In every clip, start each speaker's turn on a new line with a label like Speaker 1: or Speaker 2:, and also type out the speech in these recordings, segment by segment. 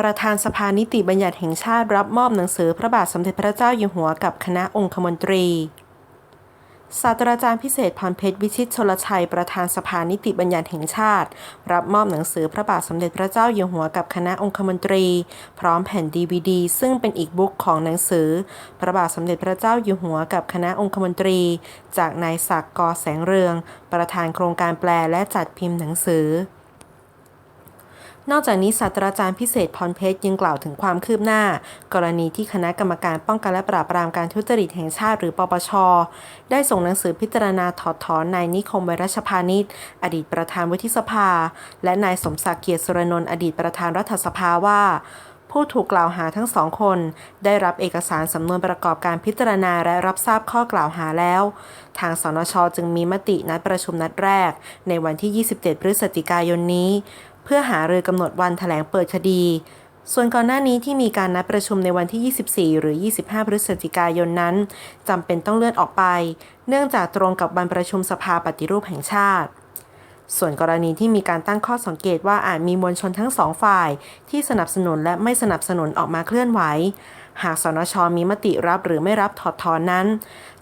Speaker 1: ประธานสภานิติบัญญัติแห่งชาติรับมอบหนังสือพระบาทสมเด็จพระเจ้าอยู่หัวกับคณะองคมนตรีศาสตราจารย์พิเศษพรเพชรวิชิตชลชัยประธานสภานิติบัญญัติแห่งชาติ รับมอบหนังสือพระบาทสมเด็จพระเจ้าอยู่หัวกับคณะองคมนตรี พร้อมแผ่นดีวดี ซึ่งเป็นอีกบุ๊กของหนังสือ พระบาทสมเด็จพระเจ้าอยู่หัวกับคณะองคมนตรี จากนายศักดิ์กอแสงเรือง ประธานโครงการแปลและจัดพิมพ์หนังสือ นอกจากนี้ศาสตราจารย์พิเศษพรเพชรยังกล่าวถึงความคืบหน้า กรณีที่คณะกรรมการป้องกันและปราบปรามการทุจริตแห่งชาติหรือปปช ได้ส่งหนังสือพิจารณาถอดถอนนายนิคมไวรัชพานิชอดีตประธานวุฒิสภา และนายสมศักดิ์เกียรติสุรนนท์อดีตประธานรัฐสภาว่าผู้ถูกกล่าวหาทั้งสองคน ได้รับเอกสารสำนวนประกอบการพิจารณาและรับทราบข้อกล่าวหาแล้ว ทางสนชจึงมีมตินัดประชุมนัดแรก ในวันที่ 27 พฤศจิกายนนี้ เพื่อหารือกำหนดวันแถลงเปิดคดี ส่วนก่อนหน้านี้ที่มีการนัดประชุมในวันที่ 24 หรือ 25 พฤศจิกายนนั้นจำเป็นต้องเลื่อนออกไป เนื่องจากตรงกับวันประชุมสภาปฏิรูปแห่งชาติส่วนกรณีที่มีการตั้งข้อสังเกตว่าอาจมีมวลชนทั้งสองฝ่าย ที่สนับสนุนและไม่สนับสนุนออกมาเคลื่อนไหว หากสนชมีมติรับหรือไม่รับถอดถอนนั้น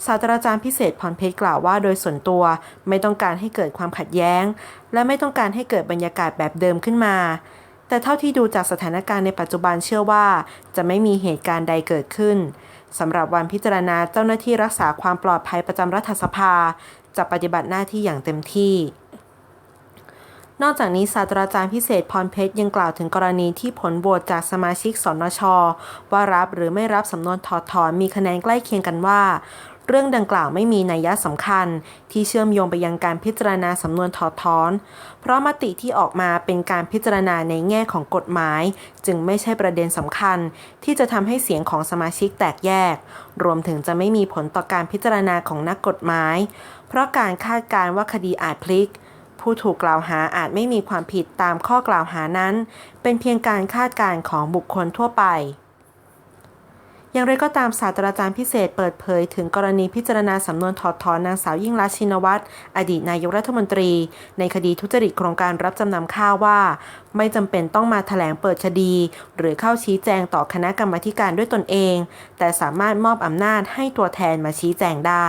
Speaker 1: ศาสตราจารย์พิเศษพรเพชรกล่าวว่าโดยส่วนตัวไม่ต้องการให้เกิดความขัดแย้ง และไม่ต้องการให้เกิดบรรยากาศแบบเดิมขึ้นมา แต่เท่าที่ดูจากสถานการณ์ในปัจจุบันเชื่อว่า จะไม่มีเหตุการณ์ใดเกิดขึ้นสำหรับวันพิจารณาเจ้าหน้าที่รักษาความปลอดภัยประจำรัฐสภา จะปฏิบัติหน้าที่อย่างเต็มที่ นอกจากนี้ศาสตราจารย์พิเศษพรเพชรยังกล่าวถึงกรณีที่ผลโหวตจากสมาชิกสนช ว่ารับหรือไม่รับสำนวนถอดถอนมีคะแนนใกล้เคียงกันว่า เรื่องดังกล่าวไม่มีนัยยะสำคัญ ที่เชื่อมโยงไปยังการพิจารณาสำนวนถอดถอน เพราะมติที่ออกมาเป็นการพิจารณาในแง่ของกฎหมาย จึงไม่ใช่ประเด็นสำคัญ ที่จะทำให้เสียงของสมาชิกแตกแยก รวมถึงจะไม่มีผลต่อการพิจารณาของนักกฎหมาย เพราะการคาดการณ์ว่าคดีอาจพลิก ผู้ถูกกล่าวหาอาจไม่มีความผิดตามข้อกล่าวหานั้น เป็นเพียงการคาดการณ์ของบุคคลทั่วไป อย่างไรก็ตามศาสตราจารย์พิเศษเปิดเผยถึงกรณีพิจารณาสำนวนถอดถอนนางสาวยิ่งรักชินวัตรอดีตนายกรัฐมนตรี ในคดีทุจริตโครงการรับจำนำข้าวว่า ไม่จำเป็นต้องมาแถลงเปิดคดี หรือเข้าชี้แจงต่อคณะกรรมาธิการด้วยตนเอง แต่สามารถมอบอำนาจให้ตัวแทนมาชี้แจงได้